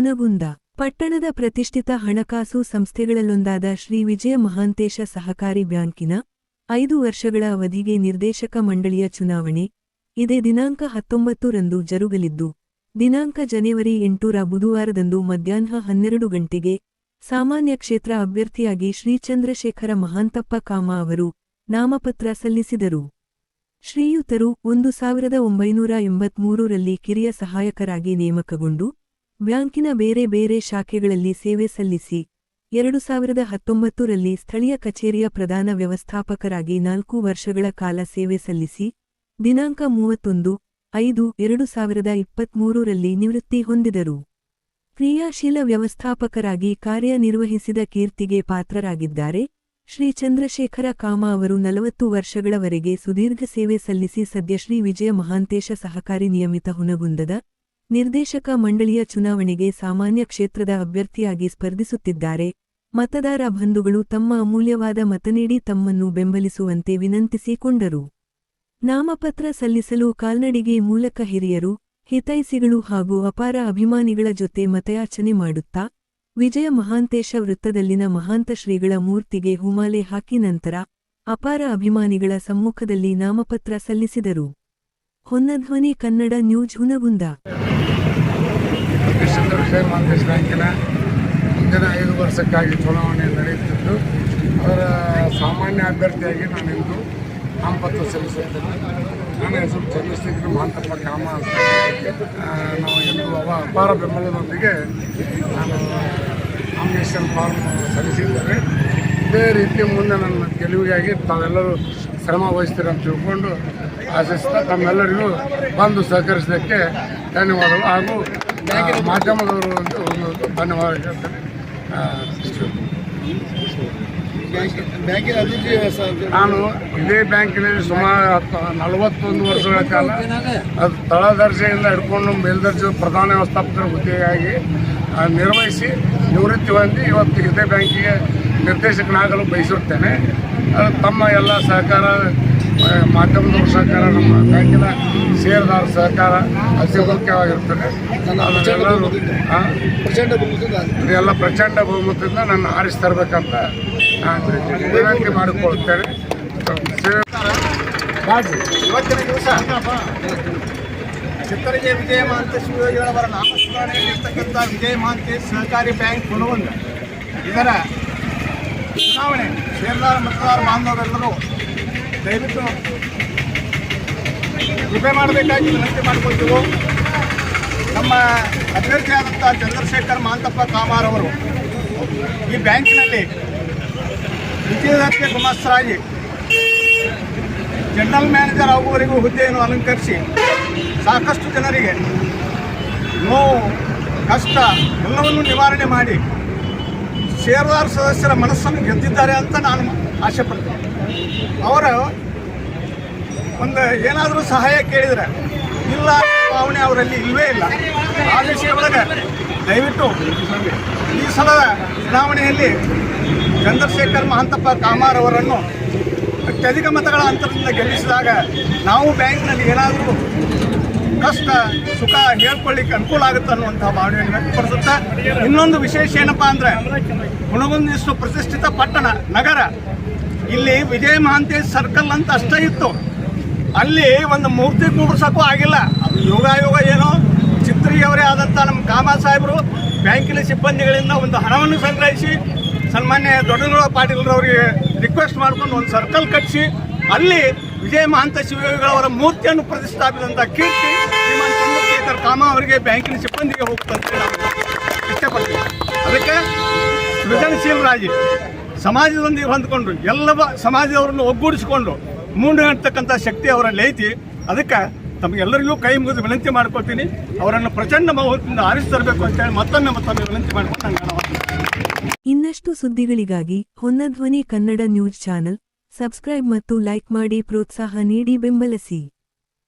ಹುನಗುಂದ ಪಟ್ಟಣದ ಪ್ರತಿಷ್ಠಿತ ಹಣಕಾಸು ಸಂಸ್ಥೆಗಳಲ್ಲೊಂದಾದ ಶ್ರೀ ವಿಜಯ ಮಹಾಂತೇಶ ಸಹಕಾರಿ ಬ್ಯಾಂಕಿನ ಐದು ವರ್ಷಗಳ ಅವಧಿಗೆ ನಿರ್ದೇಶಕ ಮಂಡಳಿಯ ಚುನಾವಣೆ ಇದೇ ದಿನಾಂಕ ಹತ್ತೊಂಬತ್ತು ರಂದು ಜರುಗಲಿದ್ದು, ದಿನಾಂಕ ಜನವರಿ ಎಂಟರ ಬುಧವಾರದಂದು ಮಧ್ಯಾಹ್ನ ಹನ್ನೆರಡು ಗಂಟೆಗೆ ಸಾಮಾನ್ಯ ಕ್ಷೇತ್ರ ಅಭ್ಯರ್ಥಿಯಾಗಿ ಶ್ರೀ ಚಂದ್ರಶೇಖರ ಮಹಾಂತಪ್ಪ ಕಾಮ ಅವರು ನಾಮಪತ್ರ ಸಲ್ಲಿಸಿದರು. ಶ್ರೀಯುತರು ಒಂದು ಸಾವಿರದ ಒಂಬೈನೂರ ಎಂಬತ್ಮೂರರಲ್ಲಿ ಕಿರಿಯ ಸಹಾಯಕರಾಗಿ ನೇಮಕಗೊಂಡು ಬ್ಯಾಂಕಿನ ಬೇರೆ ಬೇರೆ ಶಾಖೆಗಳಲ್ಲಿ ಸೇವೆ ಸಲ್ಲಿಸಿ ಎರಡು ಸಾವಿರದ ಹತ್ತೊಂಬತ್ತರಲ್ಲಿ ಸ್ಥಳೀಯ ಕಚೇರಿಯ ಪ್ರಧಾನ ವ್ಯವಸ್ಥಾಪಕರಾಗಿ ನಾಲ್ಕು ವರ್ಷಗಳ ಕಾಲ ಸೇವೆ ಸಲ್ಲಿಸಿ, ದಿನಾಂಕ ಮೂವತ್ತೊಂದು, ಐದು, ಎರಡು ಸಾವಿರದ ಇಪ್ಪತ್ಮೂರರಲ್ಲಿ ನಿವೃತ್ತಿ ಹೊಂದಿದರು. ಕ್ರಿಯಾಶೀಲ ವ್ಯವಸ್ಥಾಪಕರಾಗಿ ಕಾರ್ಯನಿರ್ವಹಿಸಿದ ಕೀರ್ತಿಗೆ ಪಾತ್ರರಾಗಿದ್ದಾರೆ. ಶ್ರೀ ಚಂದ್ರಶೇಖರ ಕಾಮ ಅವರು ನಲವತ್ತು ವರ್ಷಗಳವರೆಗೆ ಸುದೀರ್ಘ ಸೇವೆ ಸಲ್ಲಿಸಿ ಸದ್ಯ ಶ್ರೀ ವಿಜಯ ಮಹಾಂತೇಶ ಸಹಕಾರಿ ನಿಯಮಿತ ಹುನಗುಂದದ ನಿರ್ದೇಶಕ ಮಂಡಳಿಯ ಚುನಾವಣೆಗೆ ಸಾಮಾನ್ಯ ಕ್ಷೇತ್ರದ ಅಭ್ಯರ್ಥಿಯಾಗಿ ಸ್ಪರ್ಧಿಸುತ್ತಿದ್ದಾರೆ. ಮತದಾರ ಬಂಧುಗಳು ತಮ್ಮ ಅಮೂಲ್ಯವಾದ ಮತ ನೀಡಿ ತಮ್ಮನ್ನು ಬೆಂಬಲಿಸುವಂತೆ ವಿನಂತಿಸಿಕೊಂಡರು. ನಾಮಪತ್ರ ಸಲ್ಲಿಸಲು ಕಾಲ್ನಡಿಗೆ ಮೂಲಕ ಹಿರಿಯರು ಹಿತೈಸಿಗಳು ಹಾಗೂ ಅಪಾರ ಅಭಿಮಾನಿಗಳ ಜೊತೆ ಮತಯಾಚನೆ ಮಾಡುತ್ತಾ, ವಿಜಯ ಮಹಾಂತೇಶ ವೃತ್ತದಲ್ಲಿನ ಮಹಾಂತ ಶ್ರೀಗಳ ಮೂರ್ತಿಗೆ ಹುಮಾಲೆ ಹಾಕಿ ನಂತರ ಅಪಾರ ಅಭಿಮಾನಿಗಳ ಸಮ್ಮುಖದಲ್ಲಿ ನಾಮಪತ್ರ ಸಲ್ಲಿಸಿದರು. ಹೊನ್ನಧ್ವನಿ ಕನ್ನಡ ನ್ಯೂಸ್ ಹುನಗುಂದ. ಮಹಾಂತೇಶ್ ಬ್ಯಾಂಕಿನ ಮುಂದಿನ ಐದು ವರ್ಷಕ್ಕಾಗಿ ಚುನಾವಣೆ ನಡೆಯುತ್ತಿದ್ದು, ಅದರ ಸಾಮಾನ್ಯ ಅಭ್ಯರ್ಥಿಯಾಗಿ ನಾನಿಂದು ನಾಮಪತ್ರ ಸಲ್ಲಿಸುತ್ತೇನೆ. ನನ್ನ ಹೆಸರು ಚಂದ್ರಶೇಖರ ಮಹಂತಪ್ಪ ಕಾಮ ನಾವು ಎಂದು ಅವ ಅಪಾರ ಬೆಂಬಲದೊಂದಿಗೆ ನಾನು ನಾಮಿನೇಷನ್ ಫಾರ್ಮ್ ಸಲ್ಲಿಸಿದ್ದೇನೆ ಇದೇ ರೀತಿ ಮುಂದೆ ನನ್ನ ಗೆಲುವಿಗಾಗಿ ತಾವೆಲ್ಲರೂ ಶ್ರಮ ವಹಿಸ್ತೀರ ಅಂತ ತಿಳ್ಕೊಂಡು ಆಶಿಸ್ತಾ ತಮ್ಮೆಲ್ಲರಿಗೂ ಬಂದು ಸಹಕರಿಸಿದ್ದಕ್ಕೆ ಧನ್ಯವಾದಗಳು. ಹಾಗೂ ಮಾಧ್ಯಮದವರು ಒಂದು ಧನ್ಯವಾದ ನಾನು ಇದೇ ಬ್ಯಾಂಕಿನಲ್ಲಿ ಸುಮಾರು ನಲವತ್ತೊಂದು ವರ್ಷಗಳ ಕಾಲ ಅದು ತಳದರ್ಜೆಯಿಂದ ಹಿಡ್ಕೊಂಡು ಮೇಲ್ದರ್ಜೆ ಪ್ರಧಾನ ವ್ಯವಸ್ಥಾಪಕರ ಹುದ್ದೆಯಾಗಿ ನಿರ್ವಹಿಸಿ ನಿವೃತ್ತಿ ಹೊಂದಿ ಇವತ್ತು ಇದೇ ಬ್ಯಾಂಕಿಗೆ ನಿರ್ದೇಶಕನಾಗಲು ಬಯಸುತ್ತೇನೆ ತಮ್ಮ ಎಲ್ಲ ಸಹಕಾರ ಮಾಧ್ಯಮದವ್ರ ಸಹಕಾರ ನಮ್ಮ ಬ್ಯಾಂಕಿನ ಷೇರುದಾರ ಸಹಕಾರ ಅತ್ಯಗತ್ಯವಾಗಿರ್ತದೆ. ಮುಖ್ಯವಾಗಿರ್ತದೆ ಅದನ್ನೆಲ್ಲರೂ ಆ, ಪ್ರಚಂಡ ಬಹುಮತದಿಂದ ಇದೆಲ್ಲ ಪ್ರಚಂಡ ಬಹುಮತದಿಂದ ನನ್ನ ಆರಿಸಿ ತರಬೇಕಂತ ನಾನು ವಿನಂತಿ ಬಾಜು. ಇವತ್ತಿನ ದಿವಸ ಚಿತ್ತರಿಗೆ ವಿಜಯ ಮಹಾಂತೇಶ್ ಯೋಗಿಗಳವರ ನಾಮಸ್ಮರಣೆಯಲ್ಲಿರ್ತಕ್ಕಂಥ ವಿಜಯ ಮಹಾಂತೇಶ್ ಸಹಕಾರಿ ಬ್ಯಾಂಕ್ ಹುಣವಂದ ಇದರ ಚುನಾವಣೆ ಷೇರ್ದಾರ ಮತದಾರ ಬಾಂಧವರೆಲ್ಲರೂ ದಯವಿಟ್ಟು ಕೃಪೆ ಮಾಡಬೇಕಾಗಿ ವಿನಂತಿ ಮಾಡಿಕೊಳ್ತೀವಿ. ನಮ್ಮ ಅಭ್ಯರ್ಥಿಯಾದಂಥ ಚಂದ್ರಶೇಖರ್ ಮಾಂತಪ್ಪ ಕಾಮಾರ್ ಅವರು ಈ ಬ್ಯಾಂಕಿನಲ್ಲಿ ವಿಜಯದಾಸ್ಯ ಗುಮಾಸ್ತರಾಗಿ ಜನರಲ್ ಮ್ಯಾನೇಜರ್ ಆಗುವವರೆಗೂ ಹುದ್ದೆಯನ್ನು ಅಲಂಕರಿಸಿ ಸಾಕಷ್ಟು ಜನರಿಗೆ ನೋವು, ಕಷ್ಟ ಎಲ್ಲವನ್ನೂ ನಿವಾರಣೆ ಮಾಡಿ ಷೇರುದಾರ ಸದಸ್ಯರ ಮನಸ್ಸನ್ನು ಗೆದ್ದಿದ್ದಾರೆ ಅಂತ ನಾನು ಆಸೆ ಪಡ್ತೇನೆ. ಅವರು ಒಂದು ಏನಾದರೂ ಸಹಾಯ ಕೇಳಿದರೆ ಇಲ್ಲ ಭಾವನೆ ಅವರಲ್ಲಿ ಇಲ್ಲವೇ ಇಲ್ಲ. ಆ ಒಳಗೆ ದಯವಿಟ್ಟು ಈ ಸಲದ ಚುನಾವಣೆಯಲ್ಲಿ ಚಂದ್ರಶೇಖರ್ ಮಹಂತಪ್ಪ ಕಾಮಾರ್ ಅವರನ್ನು ಅತ್ಯಧಿಕ ಮತಗಳ ಅಂತರದಿಂದ ಗೆಲ್ಲಿಸಿದಾಗ ನಾವು ಬ್ಯಾಂಕ್ನಲ್ಲಿ ಏನಾದರೂ ಕಷ್ಟ, ಸುಖ ಹೇಳ್ಕೊಳ್ಳಿಕ್ಕೆ ಅನುಕೂಲ ಆಗುತ್ತೆ ಅನ್ನುವಂಥ ಭಾವನೆಯನ್ನು ವ್ಯಕ್ತಪಡಿಸುತ್ತಾ, ಇನ್ನೊಂದು ವಿಶೇಷ ಏನಪ್ಪಾ ಅಂದ್ರೆ, ಹುಣಗುಂದಿಷ್ಟು ಪ್ರತಿಷ್ಠಿತ ಪಟ್ಟಣ, ನಗರ, ಇಲ್ಲಿ ವಿಜಯ ಮಹಾಂತೇಶ್ ಸರ್ಕಲ್ ಅಂತ ಅಷ್ಟೇ ಇತ್ತು. ಅಲ್ಲಿ ಒಂದು ಮೂರ್ತಿ ಕೂಡಿಸೋಕ್ಕೂ ಆಗಿಲ್ಲ. ಅದು ಯೋಗ ಏನೋ, ಚಿತ್ರಿಯವರೇ ಆದಂಥ ನಮ್ಮ ಕಾಮ ಸಾಹೇಬರು, ಬ್ಯಾಂಕಿನ ಸಿಬ್ಬಂದಿಗಳಿಂದ ಒಂದು ಹಣವನ್ನು ಸಂಗ್ರಹಿಸಿ, ಸನ್ಮಾನ್ಯ ದೊಡ್ಡಗೌಡ ಪಾಟೀಲ್ರವರಿಗೆ ರಿಕ್ವೆಸ್ಟ್ ಮಾಡ್ಕೊಂಡು ಒಂದು ಸರ್ಕಲ್ ಕಟ್ಟಿಸಿ ಅಲ್ಲಿ ವಿಜಯ ಮಹಾಂತ ಶಿವಯೋಗಿಗಳವರ ಮೂರ್ತಿಯನ್ನು ಪ್ರತಿಷ್ಠಾಪಿಸಿದಂಥ ಕೀರ್ತಿ ಶ್ರೀಮಾನ್ ಚಂದ್ರಶೇಖರ್ ಕಾಮ ಅವರಿಗೆ ಬ್ಯಾಂಕಿನ ಸಿಬ್ಬಂದಿಗೆ ಹೋಗುತ್ತಂತೆ ಇಷ್ಟಪಡ್ತೀವಿ ಅದಕ್ಕೆ ಸೃಜನಶೀಲರಾಗಿ ಸಮಾಜದೊಂದಿಗೆ ಹೊಂದ್ಕೊಂಡು, ಎಲ್ಲ ಸಮಾಜದವರನ್ನು ಒಗ್ಗೂಡಿಸಿಕೊಂಡು ಮುನ್ನಡೆಯತಕ್ಕಂಥ ಶಕ್ತಿ ಅವರಲ್ಲಿ ಐತಿ ಅದಕ್ಕೆ ತಮಗೆಲ್ಲರಿಗೂ ಕೈ ಮುಗಿದು ವಿನಂತಿ ಮಾಡ್ಕೊಳ್ತೀನಿ. ಅವರನ್ನು ಪ್ರಚಂಡ ಬಹುಮತದಿಂದ ಆರಿಸಿ ತರಬೇಕು ಅಂತೇಳಿ ಮತ್ತೊಮ್ಮೆ ಮತ್ತೊಮ್ಮೆ ವಿನಂತಿ ಮಾಡ್ಕೊಂಡು ಇನ್ನಷ್ಟು ಸುದ್ದಿಗಳಿಗಾಗಿ Honnadhwani Kannada news channel subscribe ಮತ್ತು ಲೈಕ್ ಮಾಡಿ ಪ್ರೋತ್ಸಾಹ ನೀಡಿ ಬೆಂಬಲಿಸಿ